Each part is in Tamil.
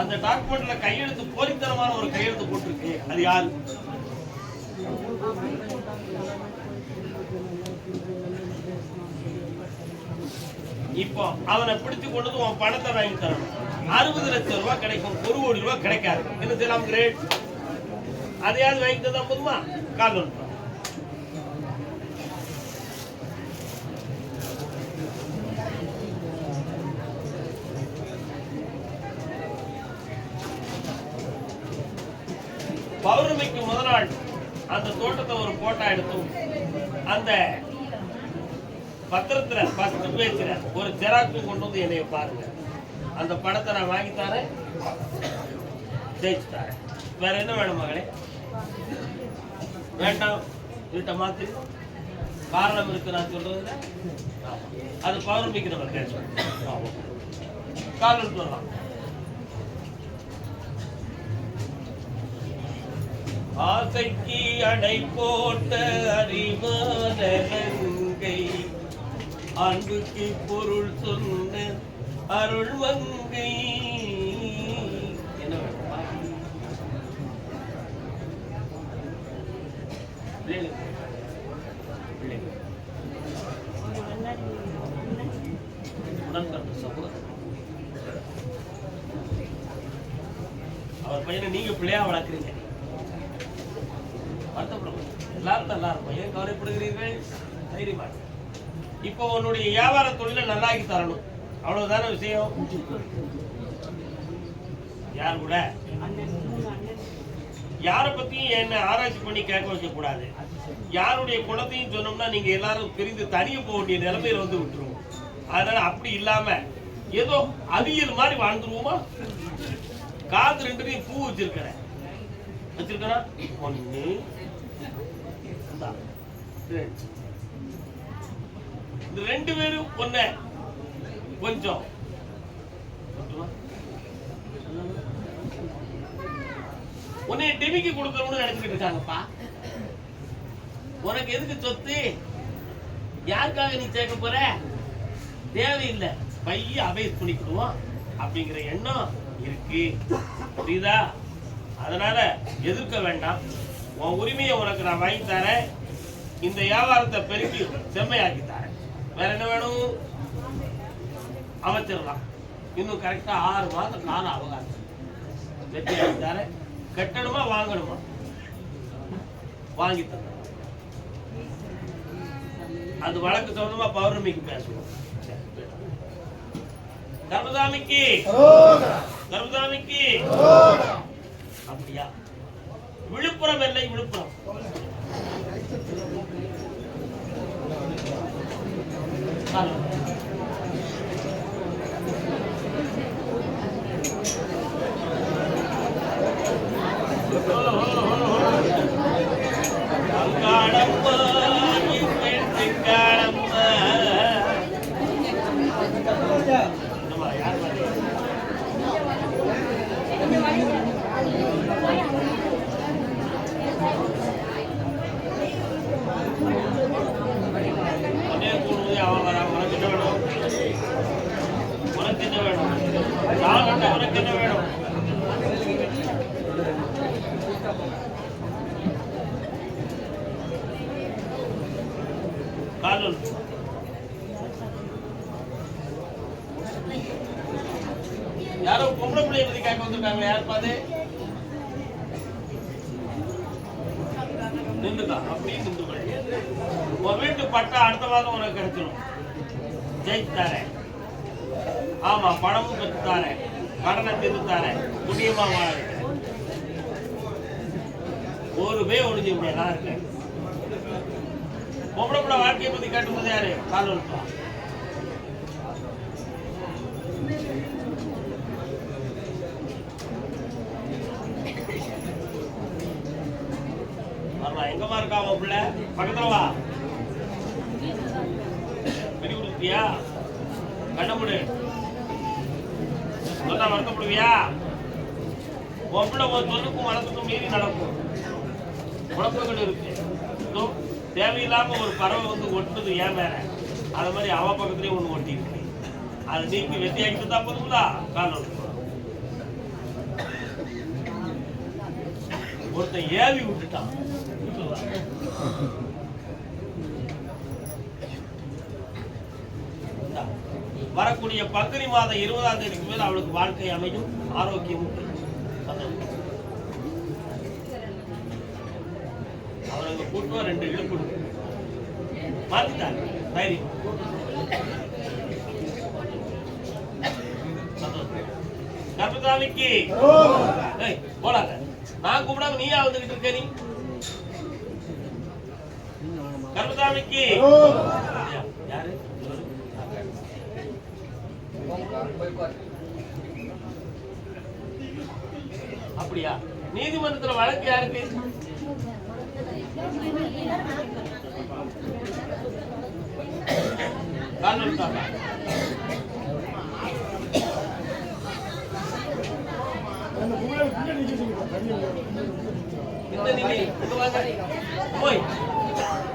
அந்த டாக்குமெண்ட்ல கையெழுத்து போலித்தனமான ஒரு கையெழுத்து போட்டிருக்கு. அது யாரு? இப்போ அவனை பிடிச்சு கொண்டு உன் பணத்தை வாங்கி தரணும். அறுபது லட்சம் ரூபாய் கிடைக்கும் ஒரு கோடி ரூபாய் கிடைக்காது. என்ன செய்யலாம்? கிரேட் அதையாவது வாங்கி தந்தா போதுமா? கால் ஒன்று அந்த தோட்டத்தை ஒரு போட்டா எடுத்தும். அந்த பத்திரத்துல ஃபர்ஸ்ட் பேஜ்ல ஒரு ஜெராக்ஸும் கொண்டு வந்து என்னைய பாருங்க. அந்த படத்தை நான் வாங்கி தரேன். ஜெயிச்சு தரேன். வேற என்ன வேணும் மகளே? வேண்டாம். வீட்டை மாத்து. காரணம் இருக்கு நான் சொல்றதுல? அது பௌர்ணமிக்கு நம்ம பேசுவோம். கால் சொல்லலாம் ஆசைக்கு அடை போட்ட அறிவானங்கை அன்புக்கு பொருள் சொன்ன அருள் சகோதரர். அவர் பையனை நீங்க பிள்ளையா வளர்க்குறீங்க. எல்லாரும் நல்லா இருக்கும் ஏன் கவலைப்படுகிறீர்கள்? தைரியமா இப்போ உன்னுடைய வியாபார தொழிலை நல்லாக்கி தரணும். அவ்வளவுதானே விஷயம்? யார் கூட? யாரை பத்தியும் என்ன ஆராய்ச்சி பண்ணி கேட்க வைக்க கூடாது யாருடைய குணத்தையும் சொன்னோம்னா நீங்க எல்லாரும் பிரிந்து தனிய போக வேண்டிய நிலைமையில வந்து விட்டுருவோம். அதனால அப்படி இல்லாம ஏதோ அவியல் மாதிரி வாழ்ந்துருவோமா? காது ரெண்டுலையும் பூ வச்சிருக்கிறேன். வச்சிருக்கா ஒன்னு இந்த ரெண்டு பேரும் ஒண்ணு. கொஞ்சம். உன்னை டிமிக்கு கொடுக்கணும்னு நினைச்சுக்கிட்டு இருக்காங்கப்பா. உனக்கு எதுக்கு சொத்து? யாருக்காக நீ சேர்க்க போற? தேவையில்லை. பைய அபேஸ் பண்ணிக்கிடுவோம் அப்படிங்கிற எண்ணம் இருக்கு. புரியுதா? அதனால எதிர்க்க வேண்டாம். உன் உரிமையை உனக்கு நான் வாங்கி தரேன். இந்த வியாபாரத்தை பெருக்கி செம்மையாக்கி தரேன். வேற என்ன வேணும்? அமைச்சிடலாம் இன்னும் கரெக்டா ஆறு மாதம் கால அவகாசம். வெற்றி தரேன். கட்டணுமா வாங்கணுமா? வாங்கி தரேன். அது வழக்கு சம்பந்தமா பௌர்ணமிக்கு பேசுவோம். சரி. கர்மசாமிக்கு கர்மசாமிக்கு அப்படியா? விழுப்புரம் இல்லை விழுப்புரம். Salud. காலூர் யாரோ பொம்பளை பிள்ளைய பத்தி கேட்க வந்திருக்காங்க யார் பாது நின்றுதான் அப்படியே நின்று உன் வீட்டு பட்டா அடுத்த மாதம் உனக்கு கிடைச்சிடும் ஜெயிச்சு தாரேன் ஆமா பணமும் பெற்று தாரேன் கடனை தீர்த்து தாரேன் புண்ணியமா வாழ ஒரு பே ஒழிஞ்சு இப்படி நான் இருக்கேன் பொம்பளை பிள்ளை வாழ்க்கையை பத்தி கேட்டும்போது யாரு? கால் வலுப்பா வரலாம். எங்கம்மா இருக்கா அவன் பிள்ளை? பக்கத்துல வா. வெடி கொடுத்தியா கண்ண முடு. சொன்னா வருத்தப்படுவியா? உன் பிள்ளை உன் சொல்லுக்கும் மனசுக்கும் மீறி நடக்கும். குழப்பங்கள் இருக்கு. தேவையில்லாம ஒரு பறவை வந்து ஒட்டுது ஏன் மேல? அது மாதிரி அவ பக்கத்துலயே ஒண்ணு ஒட்டிட்டு அது நீக்கி வெட்டி ஆக்கிட்டு தான் போதுங்களா காலம் ஒருத்தன் ஏவி விட்டுட்டான். வரக்கூடிய பங்குனி மாதம் இருபதாம் தேதிக்கு மேல் அவளுக்கு வாழ்க்கை அமையும். ஆரோக்கியம் அவனுக்கு ரெண்டு இழுக்கணும் மாத்திட்டாங்க தைரியம் சந்தோஷம். கர்மசாமிக்கு போடாத. நான் கூப்பிடாம நீயா வந்துகிட்டு இருக்க நீ? கர்மசாமிக்கு யாரு? அப்படியா? நீதிமன்றத்துல வழக்கு யாருக்கு கால் எடுத்தாங்க இந்த நிலை இங்க வாங்க போய்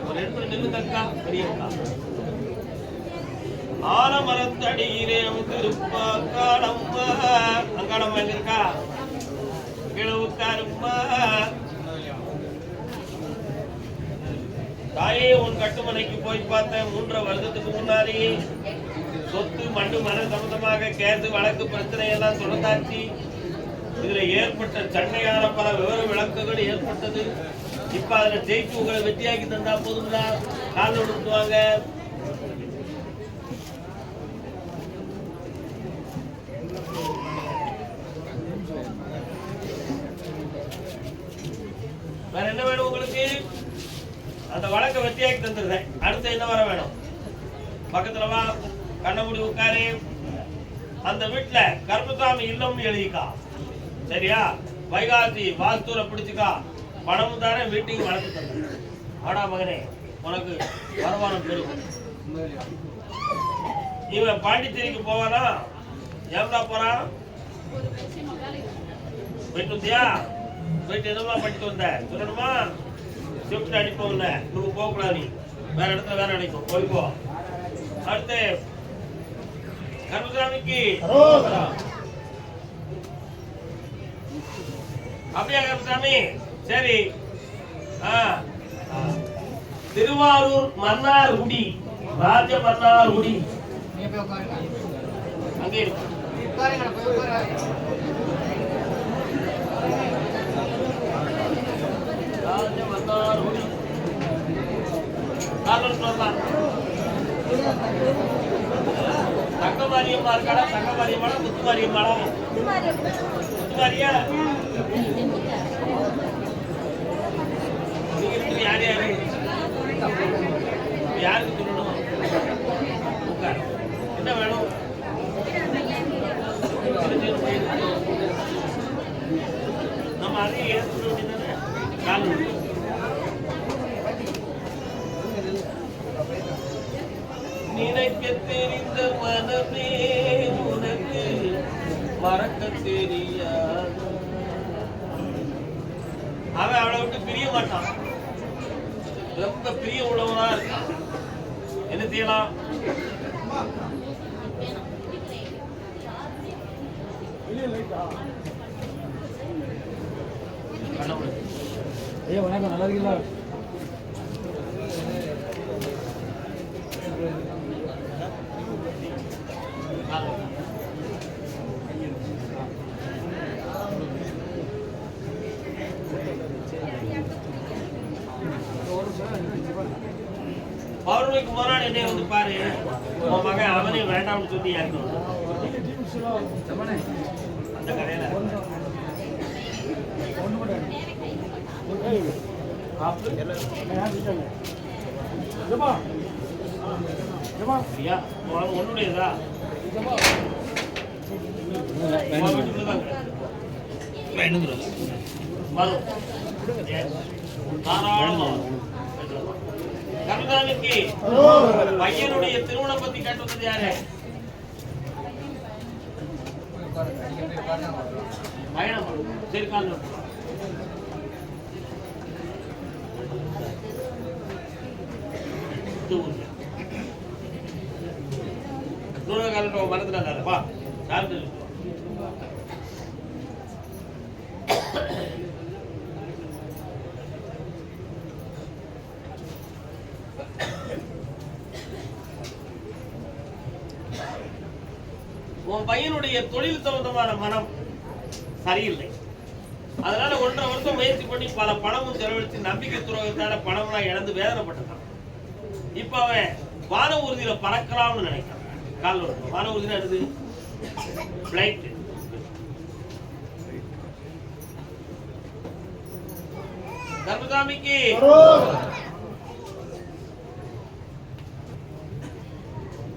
ஒரு இடத்துல நில்லுங்க அக்கா பெரியக்கா ஆலமரத்தடியிலே திருப்பாக்கா அங்காளம்மா அங்காளம்மா எங்க இருக்கா கீழே உட்காரும்மா கட்டுமனைக்கு போய் பார்த்தேன். மூன்றரை வருடத்துக்கு முன்னாடி சொத்து மண்ணு மன சம்பந்தமாக கேட்டு வழக்கு பிரச்சனை எல்லாம் தொடர்ந்தாச்சு. இதுல ஏற்பட்ட சண்டையான பல விவர விளக்குகள் ஏற்பட்டது. இப்ப அதுல ஜெயிச்சு உங்களை வெற்றியாக்கி தந்தா போதுங்களா கால் விடுவாங்க வேற என்ன வேணும்? அந்த வழக்கை வெற்றியாக்கி தந்துடுறேன். அடுத்து என்ன வர வேணும்? பக்கத்துல வா. கண்ணமுடி உட்காரு. அந்த வீட்டுல கருப்பசாமி இல்லம் எழுதிக்கா. சரியா? வைகாசி வாஸ்தூரை பிடிச்சிக்கா. பணமும் தானே வீட்டுக்கு வளர்த்து தந்தேன் ஆடா மகனே உனக்கு வருமானம் பெருகும் இவன் பாண்டிச்சேரிக்கு போவானா? எவ்வளோ போறான்? போயிட்டு வந்தியா? போயிட்டு என்னமா படிச்சுட்டு வந்த? சொல்லணுமா? ஷிஃப்ட் அடிப்போம்ல. நம்ம போகக்கூடாது நீ. வேற இடத்துல வேற அடிக்கும் போய்க்கோ அடுத்து கர்மசாமிக்கு அப்படியா கருப்பசாமி? சரி. திருவாரூர் மன்னார்குடி. ராஜ மன்னார்குடி. அங்கே இருக்கு இருக்காடா தங்க மாரியம்மாடா முத்து நீங்க யார் யாரு? யாருக்கு சொல்லணும்? என்ன வேணும்? நம்ம அதையும் நினைக்க தெரிந்த மனமே உனக்கு மறக்க தெரியாது. அவன் அவளை விட்டு பிரிய மாட்டான். ரொம்ப பிரிய உள்ளவனா இருக்கான். என்ன செய்யலாம்? கண்ணை மூடு. ஐயா வணக்கம். நல்லா இருக்கீங்களா? காலை வை. பௌர்ணமிக்கு வந்து பாரு. உன் மகன் அவனே வேண்டாம்னு சொல்லி அந்த கடையில. ஐயா உன்னுடையதா கருணாநிதி பையனுடைய திருமணம் பத்தி கேட்டது யாரு பயணம் சரி கால் வந்துட்டாங்க வா சார் உன் பையனுடைய தொழில் சம்பந்தமான மனம் சரியில்லை. அதனால ஒன்றரை வருஷம் முயற்சி பண்ணி பல பணமும் செலவழித்து நம்பிக்கை துறவத்தால பணம்லாம் இழந்து வேதனைப்பட்டிருக்கான். இப்ப அவன் வான ஊர்தியில பறக்கலாம்னு நினைக்கிறான். கால் வருது வான ஊர்தினா எடுது பிளைட்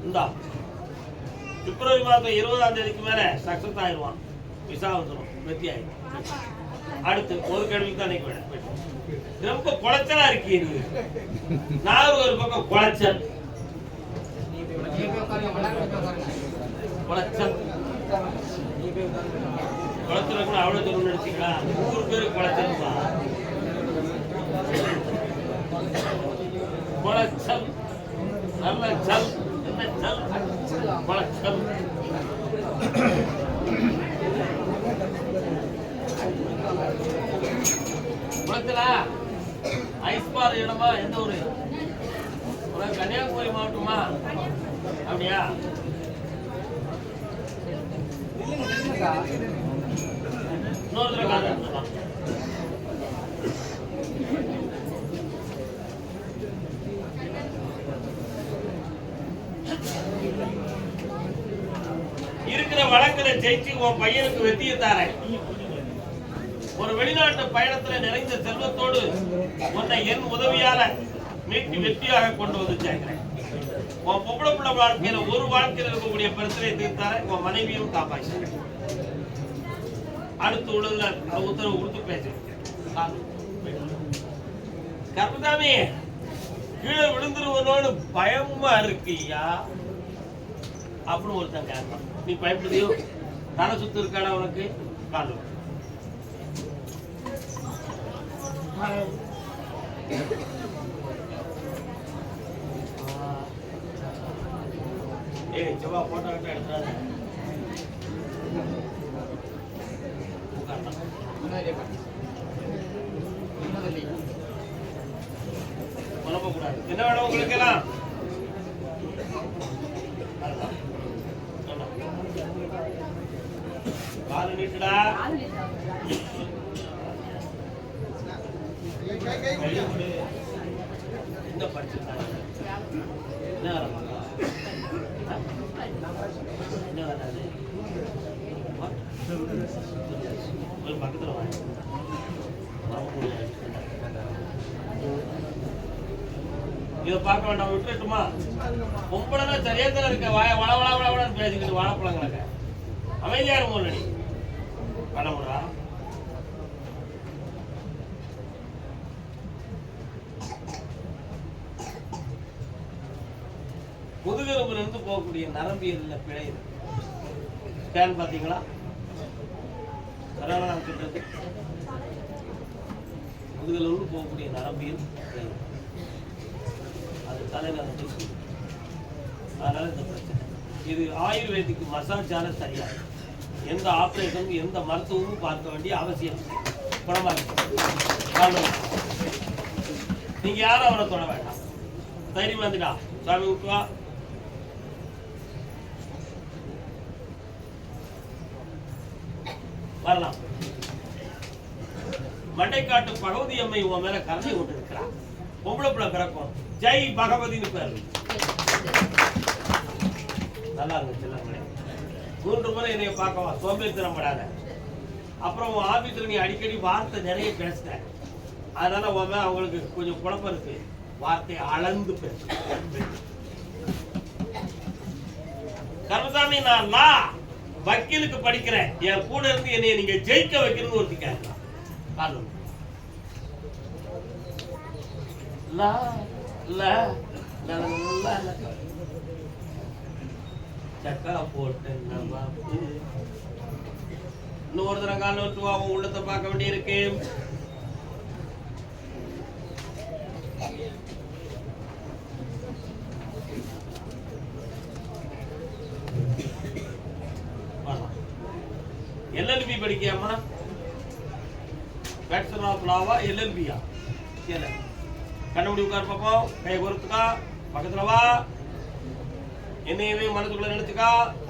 இந்தா. பிப்ரவரி மாதம் இருபதாம் தேதிக்கு மேல சக்சஸ் ஆயிடுவான். விசா வந்துடும் வெற்றி ஆயிடும். அடுத்து ஒரு கேள்விக்கு தான் நினைக்க வேண்டாம் ரொம்ப குளச்சலா இருக்கீங்க நீ நான் ஒரு பக்கம் குளச்சல். குறைச்சல் குளத்துல கூட அவ்வளவு தூரம் நினைச்சீங்களா நூறு பேருக்கு குளச்சல்ப்பா குளச்சல் நல்ல சல் என்ன சல் குளச்சல் குளத்துல ஐஸ் பார் இடமா எந்த ஊரு கன்னியாகுமரி மாவட்டமா அப்படியா இன்னொரு தடவை கால் எடுத்துக்கலாம். இருக்கிற வழக்குல ஜெயிச்சு உன் பையனுக்கு வெற்றியை தாரேன். ஒரு வெளிநாட்டு பயணத்துல நிறைந்த செல்வத்தோடு உன்னை என் உதவியால மீட்டு வெற்றியாக கொண்டு வந்து சேர்க்கிறேன். உன் பொம்பளை பிள்ளை வாழ்க்கையில ஒரு வாழ்க்கையில இருக்கக்கூடிய பிரச்சனையை தீர்த்தார உன் மனைவியும் காப்பாற்றுறேன் அடுத்து உடல்ல உத்தரவு கொடுத்து பேசுறேன். கர்மதாமி கீழே விழுந்துருவனோன்னு பயமா இருக்குய்யா அப்படின்னு ஒருத்தன் கேட்கலாம் நீ பயப்படுதியோ தலை சுத்து இருக்காடா உனக்கு? காலு ஏய் செவ்வா போட்டோ கிட்ட எடுத்துறாத என்ன வேணும் உங்களுக்கு எல்லாம். காலு நீட்டுடா கை கொடு. இந்த படிச்சிருக்காங்க என்ன வேலை பார்க்கலாம்? ஆ? என்ன வேலை அது? What? போய் பக்கத்துல வாங்க வரக்கூடிய இதை பார்க்க வேண்டாம் விட்டுட்டுமா பொம்பளைனா சரியா தான் இருக்க வாய வள வள வள வளன்னு பேசிக்கிட்டு வாழைப்பழங்கள. அமைதியா இருக்கும் முன்னாடி கடமுடா முதுகெலும்புல இருந்து போகக்கூடிய நரம்பியல்ல பிழை ஸ்கேன் பாத்தீங்களா பரவாயில்ல நான் முதுகெலும்பு போகக்கூடிய நரம்பியல் பிழை தலையில் அதை தலையில அதனால் அதனால இந்த பிரச்சனை இது ஆயுர்வேதிக்கு மசாஜால சரியா எந்த ஆபரேஷனும் எந்த மருத்துவமும் பார்க்க வேண்டிய அவசியம் குணமா இருக்கு. நீங்க யாரும் அவரை தொட வேண்டாம் தைரியமா இருந்துடா சாமி விட்டுவா வரலாம் மண்டைக்காட்டு பகவதி அம்மை உன் மேல கலந்து கொண்டு இருக்கிறான் பொம்பளை பிள்ளை பிறக்கும் ஜெய் பகவதின்னு பேர். நல்லா இருந்துச்சு மூன்று முறை என்னைய பார்க்கவா சோம்பேறித்தனப்படாத அப்புறம் உன் ஆபீஸ்ல நீ அடிக்கடி வார்த்தை நிறைய பேசுற. அதனால உன் அவங்களுக்கு கொஞ்சம் குழப்பம் இருக்கு. வார்த்தையை அளந்து பேசு. கர்மசாமி நான் லா வக்கீலுக்கு படிக்கிறேன். என் கூட இருந்து என்னைய நீங்க ஜெயிக்க வைக்கணும்னு ஒருத்தி கேட்கலாம் காரணம் லா லா போட்டு நவாப்பு. தடவை கால விட்டு வா உள்ளத்தை பார்க்க வேண்டியிருக்கு எல்எல்பி படிக்கியாமா பேட்ஸ்மேன் ஆஃப் லாவா எல்எல்பியா சரி கண்ணமுடி உட்கார் பார்ப்போம் கை கொடுத்துக்கா பக்கத்துல வா. என்னையவே மனதுக்குள்ள நினைச்சுக்கா.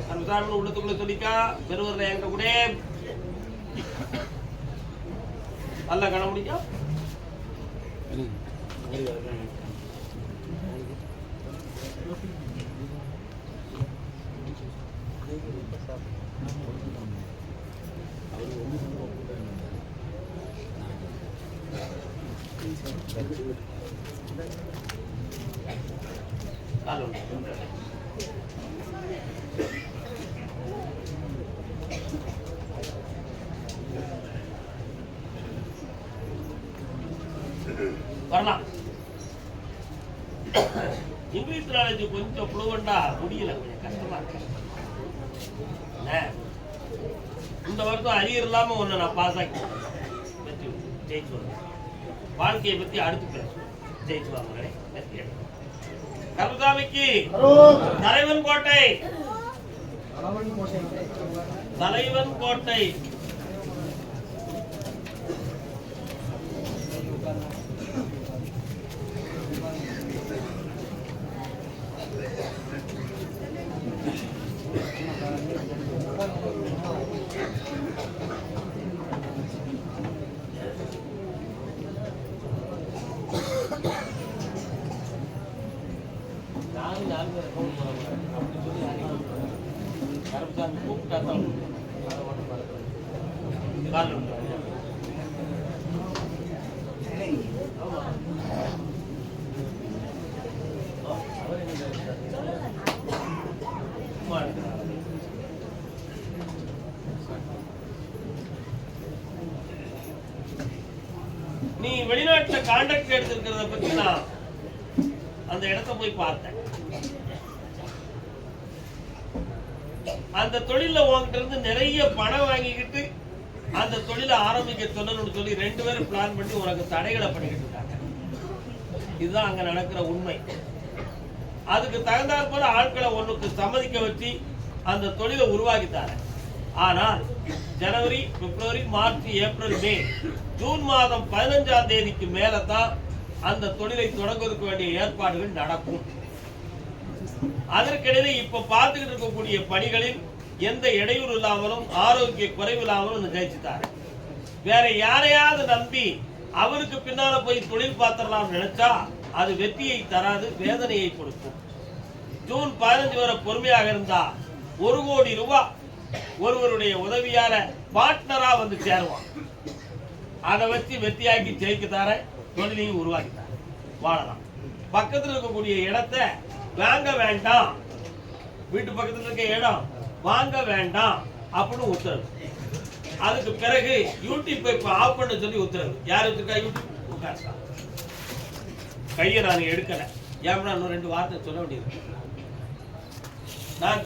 கருசாமி உள்ளத்துக்குள்ள சொல்லிக்கா. பெருவரில் எங்க கூட. நல்லா கண முடிக்கா கால் ஒன்று. வரலாம். இங்கிலீஷ் நாலேஜ் கொஞ்சம் புழுவண்டா முடியல கொஞ்சம் கஷ்டமா இருக்கு. இந்த வருஷம் அரியர் இல்லாம ஒண்ணு நான் பாஸ் ஆக்கி ஜெயிச்சு வருவேன் வாழ்க்கையை பத்தி அடுத்து பேசுவோம். ஜெயிச்சு வாங்க கருசாமிக்கு தலைவன் கோட்டை. தலைவன் கோட்டை நானும் நாலு பேர் ஃபோன் பண்ண அப்படி சொல்லி யாரையும் கருப்புசாமி கூப்பிட்டா தான் அதை மட்டும் கால் நீ வெளிநாட்டுல கான்ட்ராக்ட் எடுத்திருக்கிறத பத்தி நான் அந்த இடத்த போய் பார்த்தேன். அந்த தொழில உன்கிட்ட இருந்து நிறைய பணம் வாங்கிக்கிட்டு அந்த தொழிலை ஆரம்பிக்க சொல்லணும்னு சொல்லி ரெண்டு பேரும் பிளான் பண்ணி உனக்கு தடைகளை பண்ணிக்கிட்டு இருக்காங்க. இதுதான் அங்க நடக்கிற உண்மை. அதுக்கு தகுந்தாற் போல ஆட்களை ஒண்ணுக்கு சம்மதிக்க வச்சு அந்த தொழிலை உருவாக்கித்தார ஆனால் ஜனவரி பிப்ரவரி மார்ச் ஏப்ரல் மே ஜூன் மாதம் பதினஞ்சாம் தேதிக்கு மேல தான் அந்த தொழிலை தொடங்குவதற்கு வேண்டிய ஏற்பாடுகள் நடக்கும். அதற்கிடையில இப்ப பார்த்துக்கிட்டு இருக்கக்கூடிய பணிகளில் எந்த இடையூறு இல்லாமலும் ஆரோக்கிய குறைவு இல்லாமலும் ஜெயிச்சுட்டாரு. வேற யாரையாவது நம்பி அவருக்கு பின்னால போய் தொழில் பார்த்துடலாம் நினைச்சா அது வெற்றியை தராது வேதனையை கொடுக்கும். ஜூன் பதினஞ்சு வரை பொறுமையாக இருந்தா ஒரு கோடி ரூபாய் ஒருவருடைய உதவியால பார்ட்னரா வந்து சேருவான். அதை வச்சு வெற்றியாக்கி ஜெயிக்க தர தொழிலையும் உருவாக்கி தர வாழலாம். பக்கத்தில் இருக்கக்கூடிய இடத்தை வாங்க வேண்டாம். வீட்டு பக்கத்தில் இருக்க இடம் வாங்க வேண்டாம் அப்படின்னு உத்தரவு. அதுக்கு பிறகு யூடியூப் இப்ப ஆஃப் பண்ண சொல்லி உத்தரவு. யார் வச்சிருக்கா யூடியூப்? உட்கார்க்கா கையை நான் எடுக்கல. ஏன்னா இன்னும் ரெண்டு வார்த்தை சொல்ல வேண்டியது நான்